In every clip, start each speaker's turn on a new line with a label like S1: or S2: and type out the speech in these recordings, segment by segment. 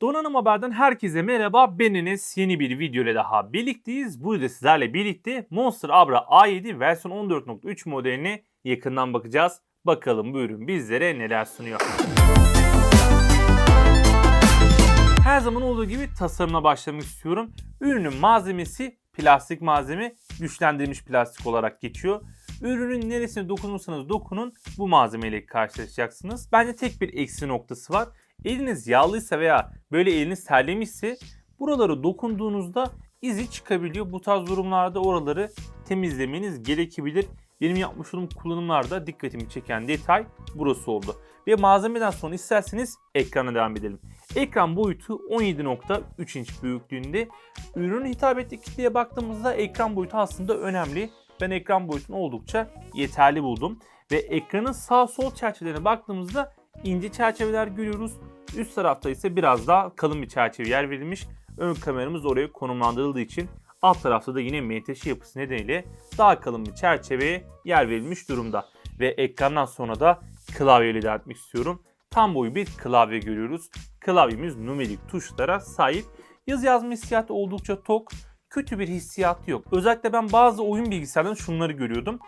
S1: Donanım Haber'den herkese merhaba. Ben Enes. Yeni bir video ile daha birlikteyiz. Burada sizlerle birlikte Monster Abra A7 versiyon 14.3 modelini yakından bakacağız. Bakalım bu ürün bizlere neler sunuyor. Her zaman olduğu gibi tasarımla başlamak istiyorum. Ürünün malzemesi plastik malzeme, güçlendirilmiş plastik olarak geçiyor. Ürünün neresine dokunursanız dokunun bu malzemeyle karşılaşacaksınız. Bence tek bir eksi noktası var. Eliniz yağlıysa veya böyle eliniz terlemişse buraları dokunduğunuzda izi çıkabiliyor. Bu tarz durumlarda oraları temizlemeniz gerekebilir. Benim yapmış olduğum kullanımlarda dikkatimi çeken detay burası oldu. Ve malzemeden sonra isterseniz ekrana devam edelim. Ekran boyutu 17.3 inç büyüklüğünde. Ürünün hitap ettiği kitleye baktığımızda ekran boyutu aslında önemli. Ben ekran boyutunu oldukça yeterli buldum. Ve ekranın sağ sol çerçevelerine baktığımızda ince çerçeveler görüyoruz. Üst tarafta ise biraz daha kalın bir çerçeve yer verilmiş. Ön kameramız oraya konumlandırıldığı için alt tarafta da yine menteşe yapısı nedeniyle daha kalın bir çerçeveye yer verilmiş durumda. Ve ekrandan sonra da klavyeyle devam etmek istiyorum. Tam boyu bir klavye görüyoruz. Klavyemiz numerik tuşlara sahip. Yazı yazma hissiyatı oldukça tok. Kötü bir hissiyatı yok. Özellikle ben bazı oyun bilgisayarlarında şunları görüyordum.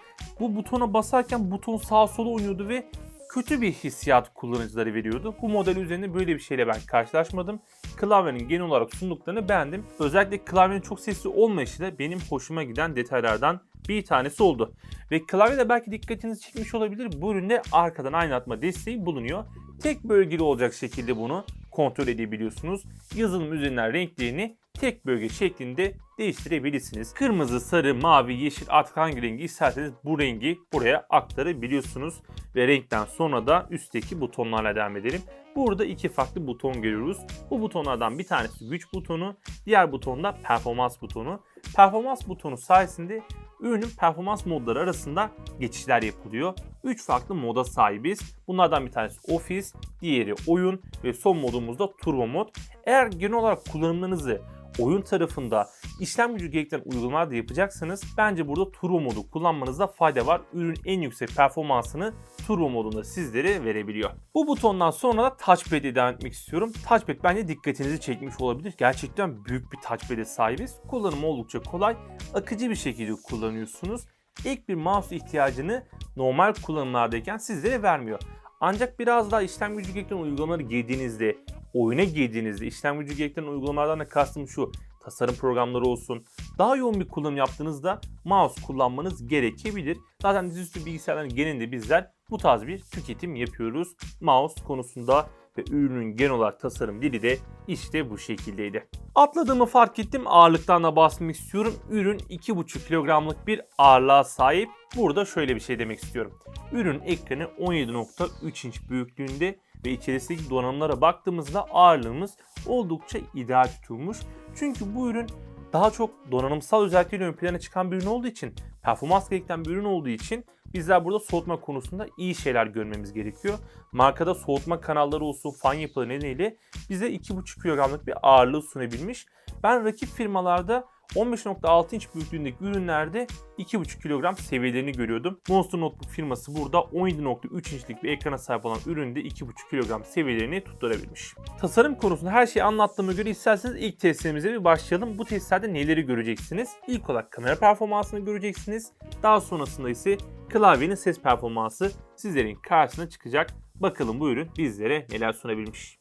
S1: Bu butona basarken buton sağa sola oynuyordu ve kötü bir hissiyat kullanıcıları veriyordu. Bu model üzerinde böyle bir şeyle ben karşılaşmadım. Klavyenin genel olarak sunduklarını beğendim. Özellikle klavyenin çok sesli olmayışı da benim hoşuma giden detaylardan bir tanesi oldu. Ve klavye de belki dikkatinizi çekmiş olabilir. Bu üründe arkadan aydınlatma desteği bulunuyor. Tek bölgeli olacak şekilde bunu kontrol edebiliyorsunuz. Yazılım üzerinden renklerini tek bölge şeklinde değiştirebilirsiniz. Kırmızı, sarı, mavi, yeşil artık hangi rengi isterseniz bu rengi buraya aktarabiliyorsunuz. Ve renkten sonra da üstteki butonlarla devam edelim. Burada iki farklı buton görüyoruz. Bu butonlardan bir tanesi güç butonu, diğer buton da performans butonu. Performans butonu sayesinde ürünün performans modları arasında geçişler yapılıyor. 3 farklı moda sahibiz. Bunlardan bir tanesi ofis, diğeri oyun ve son modumuz da turbo mod. Eğer genel olarak kullanımlarınızı oyun tarafında işlem gücü gerektiren uygulamalar da yapacaksanız bence burada turbo modu kullanmanızda fayda var. Ürün en yüksek performansını turbo modunda sizlere verebiliyor. Bu butondan sonra da touchpad'e devam etmek istiyorum. Touchpad bence dikkatinizi çekmiş olabilir. Gerçekten büyük bir touchpad'e sahibiz. Kullanımı oldukça kolay. Akıcı bir şekilde kullanıyorsunuz. İlk bir mouse ihtiyacını normal kullanımlardayken sizlere vermiyor. Ancak biraz daha işlem gücü gerektiren uygulamaları girdiğinizde, oyuna girdiğinizde işlem gücü gerektiren uygulamalardan da kastım şu tasarım programları olsun. Daha yoğun bir kullanım yaptığınızda mouse kullanmanız gerekebilir. Zaten dizüstü bilgisayarların genelinde bizler bu tarz bir tüketim yapıyoruz. Mouse konusunda ve ürünün genel olarak tasarım dili de işte bu şekildeydi. Atladığımı fark ettim. Ağırlıktan da bahsetmek istiyorum. Ürün 2,5 kilogramlık bir ağırlığa sahip. Burada şöyle bir şey demek istiyorum. Ürün ekranı 17.3 inç büyüklüğünde ve içerisindeki donanımlara baktığımızda ağırlığımız oldukça ideal tutulmuş. Çünkü bu ürün daha çok donanımsal özellikleri ön plana çıkan bir ürün olduğu için, performans gerektiren bir ürün olduğu için bizler burada soğutma konusunda iyi şeyler görmemiz gerekiyor. Markada soğutma kanalları olsun, fan yapıları nedeniyle bize 2,5 kilogramlık bir ağırlığı sunabilmiş. Ben rakip firmalarda 15.6 inç büyüklüğündeki ürünlerde 2,5 kilogram seviyelerini görüyordum. Monster Notebook firması burada 17.3 inçlik bir ekrana sahip olan üründe 2,5 kilogram seviyelerini tutturabilmiş. Tasarım konusunda her şeyi anlattığıma göre isterseniz ilk testlerimize bir başlayalım. Bu testlerde neleri göreceksiniz? İlk olarak kamera performansını göreceksiniz. Daha sonrasında ise klavyenin ses performansı sizlerin karşısına çıkacak. Bakalım bu ürün bizlere neler sunabilmiş.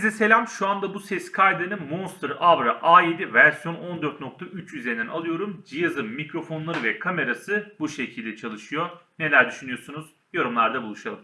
S1: Size selam. Şu anda bu ses kaydını Monster Abra A7 versiyon 14.3 üzerinden alıyorum. Cihazın mikrofonları ve kamerası bu şekilde çalışıyor. Neler düşünüyorsunuz? Yorumlarda buluşalım.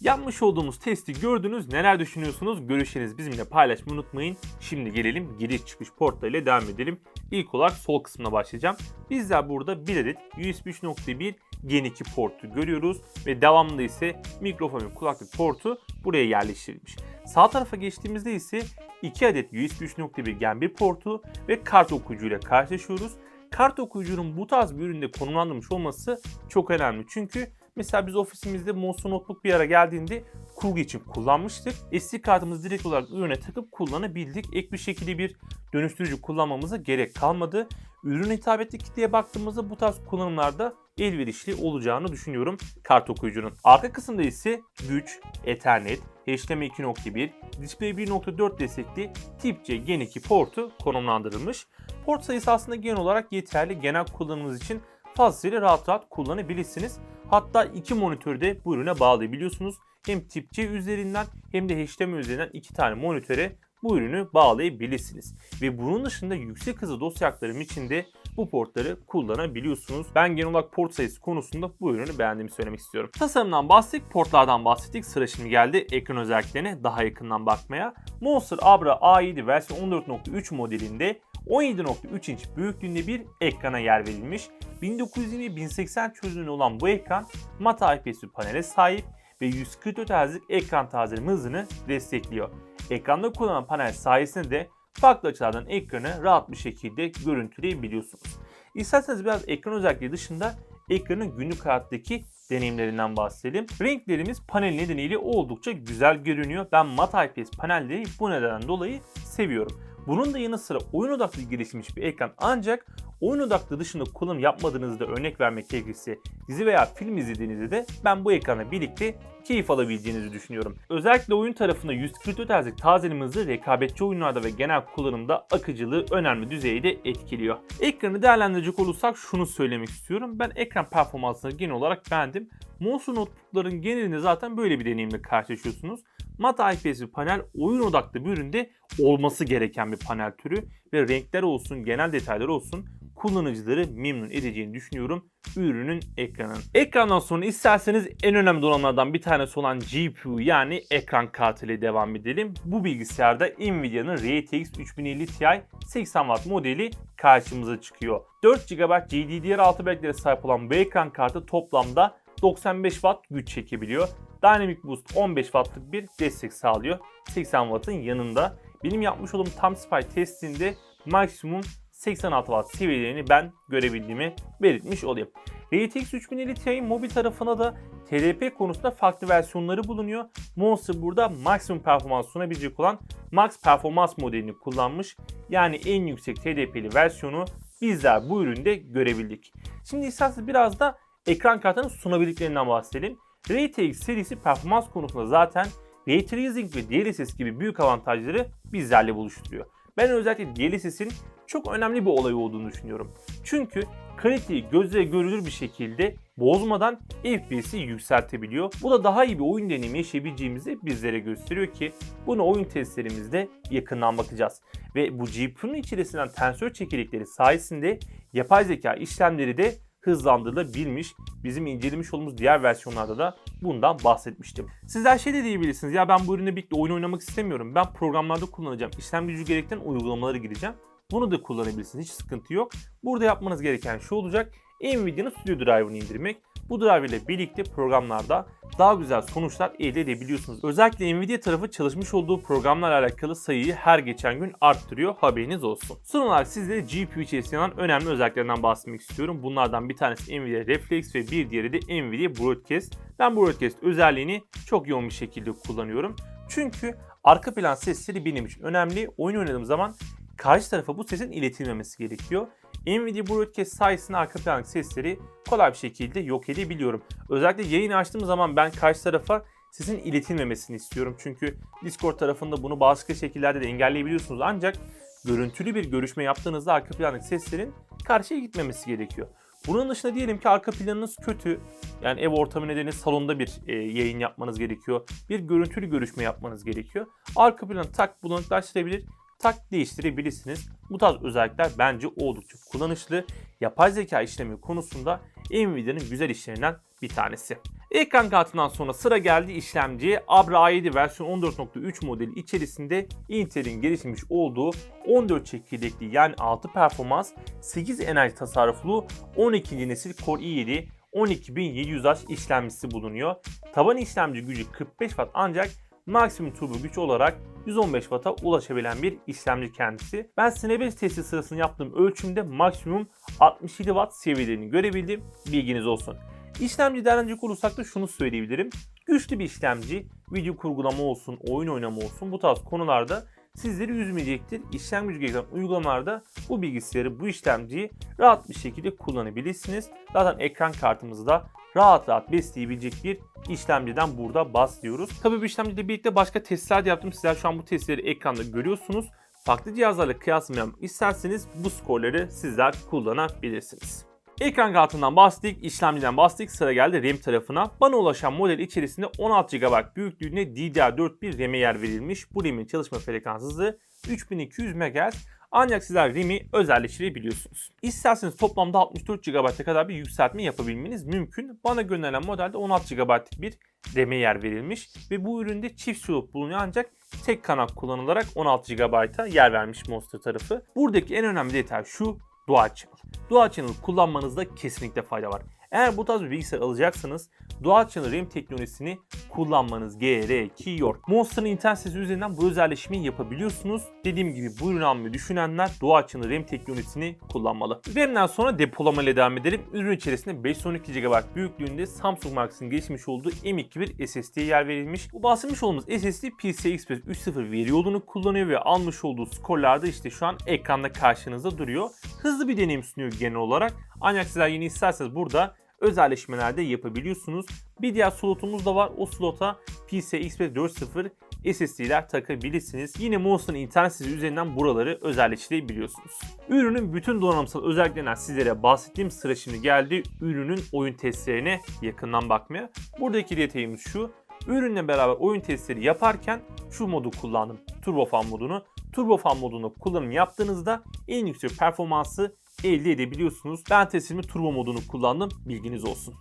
S1: Yapmış olduğumuz testi gördünüz. Neler düşünüyorsunuz? Görüşlerinizi bizimle paylaşmayı unutmayın. Şimdi gelelim giriş çıkış portlarıyla devam edelim. İlk olarak sol kısmına başlayacağım. Bizler burada bir adet USB 3.1 Gen 2 portu görüyoruz ve devamında ise mikrofon ve kulaklık portu buraya yerleştirilmiş. Sağ tarafa geçtiğimizde ise 2 adet USB 3.1 Gen 1 portu ve kart okuyucuyla karşılaşıyoruz. Kart okuyucunun bu tarz bir üründe konumlandırılmış olması çok önemli. Çünkü Mesela biz ofisimizde Monster Notebook bir ara geldiğinde kurgu için kullanmıştık. SD kartımızı direkt olarak ürüne takıp kullanabildik. Ek bir şekilde bir dönüştürücü kullanmamıza gerek kalmadı. Ürün hitap kitleye baktığımızda bu tarz kullanımlarda elverişli olacağını düşünüyorum kart okuyucunun. Arka kısımda ise güç, Ethernet, HDMI 2.1, Display 1.4 destekli Tip C Gen 2 portu konumlandırılmış. Port sayısı aslında genel olarak yeterli. Genel kullanımınız için fazlasıyla rahat rahat kullanabilirsiniz. Hatta iki monitörü de bu ürüne bağlayabiliyorsunuz. Hem Tip C üzerinden hem de HDMI üzerinden iki tane monitöre bu ürünü bağlayabilirsiniz. Ve bunun dışında yüksek hızlı dosya aktarım için de bu portları kullanabiliyorsunuz. Ben genel olarak port sayısı konusunda bu ürünü beğendiğimi söylemek istiyorum. Tasarımdan bahsettik, portlardan bahsettik. Sıra şimdi geldi ekran özelliklerine daha yakından bakmaya. Monster Abra A7 versiyon 14.3 modelinde 17.3 inç büyüklüğünde bir ekrana yer verilmiş. 1920-1080 çözünürlüğü olan bu ekran mat IPS panele sahip ve 144 Hz'lik ekran tazeleme hızını destekliyor. Ekranda kullanılan panel sayesinde de farklı açılardan ekranı rahat bir şekilde görüntüleyebiliyorsunuz. İsterseniz biraz ekran özellikleri dışında ekranın günlük hayattaki deneyimlerinden bahsedelim. Renklerimiz panel nedeniyle oldukça güzel görünüyor. Ben mat IPS panelleri bu nedenden dolayı seviyorum. Bunun da yanı sıra oyun odaklı gelişmiş bir ekran ancak oyun odaklı dışında kullanım yapmadığınızda örnek vermek gerekirse dizi veya film izlediğinizde de ben bu ekranla birlikte keyif alabileceğinizi düşünüyorum. Özellikle oyun tarafında 144 Hz'lik tazeleme hızı rekabetçi oyunlarda ve genel kullanımda akıcılığı önemli düzeyde etkiliyor. Ekranı değerlendirecek olursak şunu söylemek istiyorum. Ben ekran performansını genel olarak beğendim. Monster notebookların genelinde zaten böyle bir deneyimle karşılaşıyorsunuz. Mat IPS bir panel oyun odaklı bir üründe olması gereken bir panel türü ve renkler olsun, genel detaylar olsun kullanıcıları memnun edeceğini düşünüyorum ürünün ekranın. Ekrandan sonra isterseniz en önemli donanımlardan bir tanesi olan GPU yani ekran kartı ile devam edelim. Bu bilgisayarda Nvidia'nın RTX 3050 Ti 80 Watt modeli karşımıza çıkıyor. 4 GB GDDR6 belleklere sahip olan bu ekran kartı toplamda 95 Watt güç çekebiliyor. Dynamic Boost 15 Watt'lık bir destek sağlıyor. 80 Watt'ın yanında. Benim yapmış olduğum Tam Spy testinde maksimum 86 Watt seviyelerini ben görebildiğimi belirtmiş olayım. RTX 3050 Ti mobil tarafına da TDP konusunda farklı versiyonları bulunuyor. Monster burada maksimum performans sunabilecek olan Max Performans modelini kullanmış. Yani en yüksek TDP'li versiyonu bizler bu üründe görebildik. Şimdi isterseniz biraz da ekran kartının sunabildiklerinden bahsedelim. RTX serisi performans konusunda zaten Ray Tracing ve DLSS gibi büyük avantajları bizlerle buluşturuyor. Ben özellikle DLSS'in çok önemli bir olay olduğunu düşünüyorum. Çünkü kaliteyi gözle görülür bir şekilde bozmadan FPS'i yükseltebiliyor. Bu da daha iyi bir oyun deneyimi yaşayabileceğimizi bizlere gösteriyor ki bunu oyun testlerimizde yakından bakacağız. Ve bu GPU'nun içerisinden tensör çekirdekleri sayesinde yapay zeka işlemleri de hızlandırılabilmiş. Bizim incelemiş olduğumuz diğer versiyonlarda da bundan bahsetmiştim. Sizler şey de diyebilirsiniz ya ben bu ürünle birlikte oyun oynamak istemiyorum. Ben programlarda kullanacağım. İşlem gücü gerektiren uygulamaları gireceğim. Bunu da kullanabilirsiniz. Hiç sıkıntı yok. Burada yapmanız gereken şu olacak. Nvidia'nın Studio Driver'ını indirmek. Bu driver birlikte programlarda daha güzel sonuçlar elde edebiliyorsunuz. Özellikle Nvidia tarafı çalışmış olduğu programlarla alakalı sayıyı her geçen gün arttırıyor. Haberiniz olsun. Son olarak sizlere GPU içerisinde olan önemli özelliklerinden bahsetmek istiyorum. Bunlardan bir tanesi Nvidia Reflex ve bir diğeri de Nvidia Broadcast. Ben Broadcast özelliğini çok yoğun bir şekilde kullanıyorum. Çünkü arka plan sesleri benim için önemli. Oyun oynadığım zaman karşı tarafa bu sesin iletilmemesi gerekiyor. Nvidia Broadcast sayesinde arka plan sesleri kolay bir şekilde yok edebiliyorum. Özellikle yayın açtığım zaman ben karşı tarafa sesin iletilmemesini istiyorum. Çünkü Discord tarafında bunu başka şekillerde de engelleyebiliyorsunuz. Ancak görüntülü bir görüşme yaptığınızda arka plandaki seslerin karşıya gitmemesi gerekiyor. Bunun dışında diyelim ki arka planınız kötü. Yani ev ortamı nedeniyle salonda bir e, yayın yapmanız gerekiyor. Bir görüntülü görüşme yapmanız gerekiyor. Arka planı tak bulanıklaştırabilir tak değiştirebilirsiniz. Bu tarz özellikler bence oldukça kullanışlı. Yapay zeka işlemi konusunda Nvidia'nın güzel işlerinden bir tanesi. Ekran kartından sonra sıra geldi işlemciye. Abra A7 versiyon 14.3 modeli içerisinde Intel'in geliştirmiş olduğu 14 çekirdekli yani 6 performans 8 enerji tasarruflu 12. nesil Core i7 12700H işlemcisi bulunuyor. Taban işlemci gücü 45 Watt ancak maksimum turbo güç olarak 115 Watt'a ulaşabilen bir işlemci kendisi. Ben Snapbash testi sırasında yaptığım ölçümde maksimum 67 Watt seviyelerini görebildim. Bilginiz olsun. İşlemci değerlendirecek olursak da şunu söyleyebilirim. Güçlü bir işlemci, video kurgulama olsun, oyun oynama olsun bu tarz konularda sizleri üzmeyecektir. İşlem gücü gerektiren uygulamalarda bu bilgisayarı, bu işlemciyi rahat bir şekilde kullanabilirsiniz. Zaten ekran kartımızı da rahat rahat besleyebilecek bir işlemciden burada bahsediyoruz. Tabii bu işlemciyle birlikte başka testler de yaptım. Sizler şu an bu testleri ekranda görüyorsunuz. Farklı cihazlarla kıyaslamayalım isterseniz bu skorları sizler kullanabilirsiniz. Ekran kartından bahsettik, işlemciden bahsettik, sıra geldi RAM tarafına. Bana ulaşan model içerisinde 16 GB büyüklüğünde DDR4 bir RAM'e yer verilmiş. Bu RAM'in çalışma frekansı hızı 3200 MHz. Ancak sizler RAM'i özelleştirebiliyorsunuz. İsterseniz toplamda 64 GB'a kadar bir yükseltme yapabilmeniz mümkün. Bana gönderilen modelde 16 GB'lık bir RAM'e yer verilmiş ve bu üründe çift slot bulunuyor ancak tek kanal kullanılarak 16 GB'a yer vermiş Monster tarafı. Buradaki en önemli detay şu Dual Channel. Dual Channel kullanmanızda kesinlikle fayda var. Eğer bu tarz bir bilgisayar alacaksanız Dual Channel RAM teknolojisini kullanmanız gerekiyor. Monster'ın internet sitesi üzerinden bu özelleşmeyi yapabiliyorsunuz. Dediğim gibi bu ürünü almayı düşünenler Dual Channel RAM teknolojisini kullanmalı. RAM'den sonra depolama ile devam edelim. Ürün içerisinde 512 GB büyüklüğünde Samsung markasının gelişmiş olduğu M.2 bir SSD'ye yer verilmiş. Bu bahsetmiş olduğumuz SSD PCI Express 3.0 veri yolunu kullanıyor ve almış olduğu skorlarda işte şu an ekranda karşınızda duruyor. Hızlı bir deneyim sunuyor genel olarak. Ancak sizler yeni isterseniz burada özelleşmelerde yapabiliyorsunuz. Bir diğer slotumuz da var. O slota PCI Express 4.0 SSD'ler takabilirsiniz. Yine Monster'ın internet sitesi üzerinden buraları özelleştirebiliyorsunuz. Ürünün bütün donanımsal özelliklerinden sizlere bahsettiğim sıra şimdi geldi. Ürünün oyun testlerine yakından bakmaya. Buradaki detayımız şu. Ürünle beraber oyun testleri yaparken şu modu kullandım. Turbofan modunu. Turbofan modunu kullanım yaptığınızda en yüksek performansı elde edebiliyorsunuz. Ben testimi turbo modunu kullandım. Bilginiz olsun.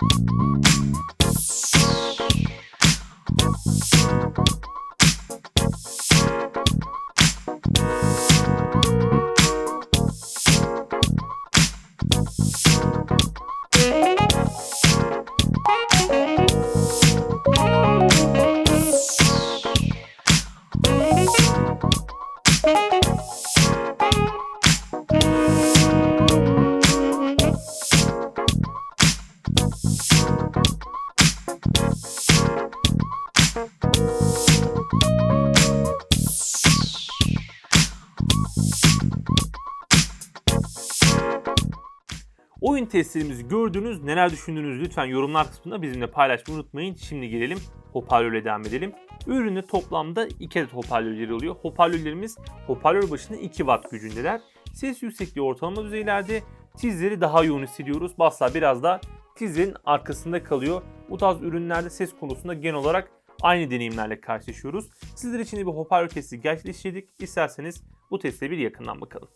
S1: Oyun testlerimizi gördünüz, neler düşündüğünüzü lütfen yorumlar kısmında bizimle paylaşmayı unutmayın. Şimdi gelelim hoparlörle devam edelim. Üründe toplamda 2 adet hoparlörleri oluyor. Hoparlörlerimiz hoparlör başına 2 watt gücündeler. Ses yüksekliği ortalama düzeylerde. Tizleri daha yoğun hissediyoruz. Baslar biraz da tizlerin arkasında kalıyor. Bu tarz ürünlerde ses konusunda genel olarak aynı deneyimlerle karşılaşıyoruz. Sizler için de bir hoparlör testi gerçekleştirdik. İsterseniz bu teste bir yakından bakalım.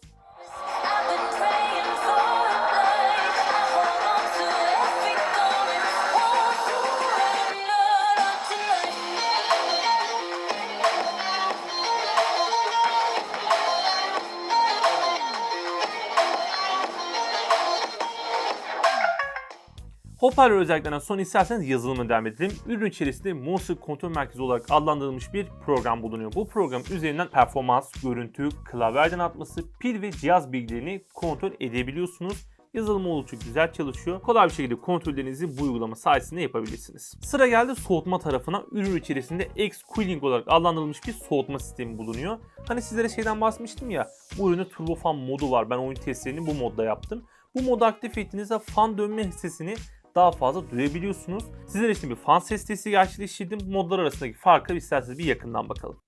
S1: Hoparlör özelliklerinden sonra isterseniz yazılımı devam edelim. Ürün içerisinde Monster Kontrol Merkezi olarak adlandırılmış bir program bulunuyor. Bu program üzerinden performans, görüntü, klavye aydınlatması, pil ve cihaz bilgilerini kontrol edebiliyorsunuz. Yazılımı oldukça güzel çalışıyor. Kolay bir şekilde kontrollerinizi bu uygulama sayesinde yapabilirsiniz. Sıra geldi soğutma tarafına. Ürün içerisinde X Cooling olarak adlandırılmış bir soğutma sistemi bulunuyor. Hani sizlere şeyden bahsetmiştim ya. Bu ürünün Turbo Fan modu var. Ben oyun testlerini bu modda yaptım. Bu modu aktif ettiğinizde fan dönme sesini daha fazla duyabiliyorsunuz. Sizler için bir fan ses testi gerçekleştirdim. Modlar arasındaki farkı isterseniz bir yakından bakalım.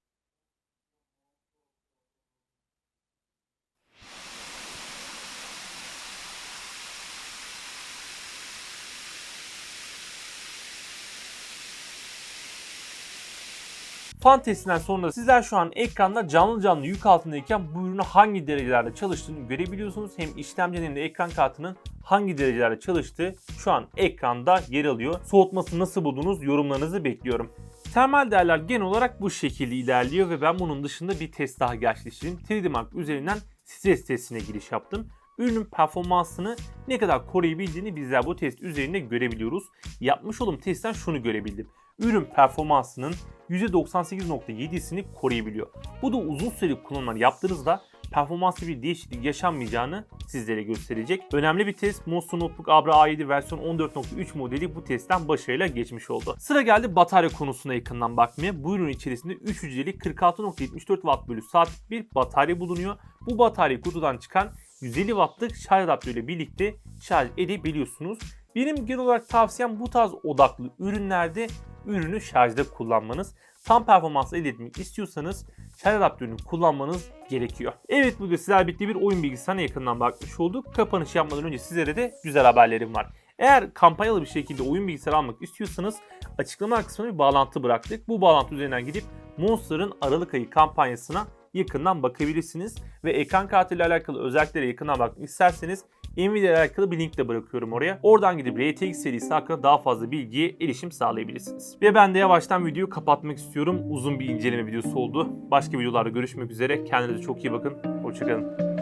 S1: Fan testinden sonra sizler şu an ekranda canlı canlı yük altındayken bu ürünün hangi derecelerde çalıştığını görebiliyorsunuz. Hem işlemcinin de ekran kartının hangi derecelerde çalıştığı şu an ekranda yer alıyor. Soğutması nasıl buldunuz yorumlarınızı bekliyorum. Termal değerler genel olarak bu şekilde ilerliyor ve ben bunun dışında bir test daha gerçekleştirdim. 3D Mark üzerinden stres testine giriş yaptım. Ürünün performansını ne kadar koruyabildiğini bizler bu test üzerinde görebiliyoruz. Yapmış olduğum testten şunu görebildim. Ürün performansının %98.7'sini koruyabiliyor. Bu da uzun süreli kullanımlar yaptığınızda performanslı bir değişiklik yaşanmayacağını sizlere gösterecek. Önemli bir test Monster Notebook Abra A7 versiyon 14.3 modeli bu testten başarıyla geçmiş oldu. Sıra geldi batarya konusuna yakından bakmaya. Bu ürün içerisinde 3 hücreli 46.74 Watt bölü saat bir batarya bulunuyor. Bu bataryayı kutudan çıkan 150 Watt'lık şarj adaptörü ile birlikte şarj edebiliyorsunuz. Benim genel olarak tavsiyem bu tarz odaklı ürünlerde ürünü şarjda kullanmanız. Tam performans elde etmek istiyorsanız şarj adaptörünü kullanmanız gerekiyor. Evet bugün sizler birlikte bir oyun bilgisayarına yakından bakmış olduk. Kapanış yapmadan önce sizlere de güzel haberlerim var. Eğer kampanyalı bir şekilde oyun bilgisayarı almak istiyorsanız açıklama kısmına bir bağlantı bıraktık. Bu bağlantı üzerinden gidip Monster'ın Aralık ayı kampanyasına yakından bakabilirsiniz. Ve ekran kartıyla alakalı özelliklere yakından bakmak isterseniz Nvidia ile alakalı bir link de bırakıyorum oraya. Oradan gidip RTX serisi hakkında daha fazla bilgiye erişim sağlayabilirsiniz. Ve ben de yavaştan videoyu kapatmak istiyorum. Uzun bir inceleme videosu oldu. Başka videolarda görüşmek üzere. Kendinize çok iyi bakın. Hoşçakalın.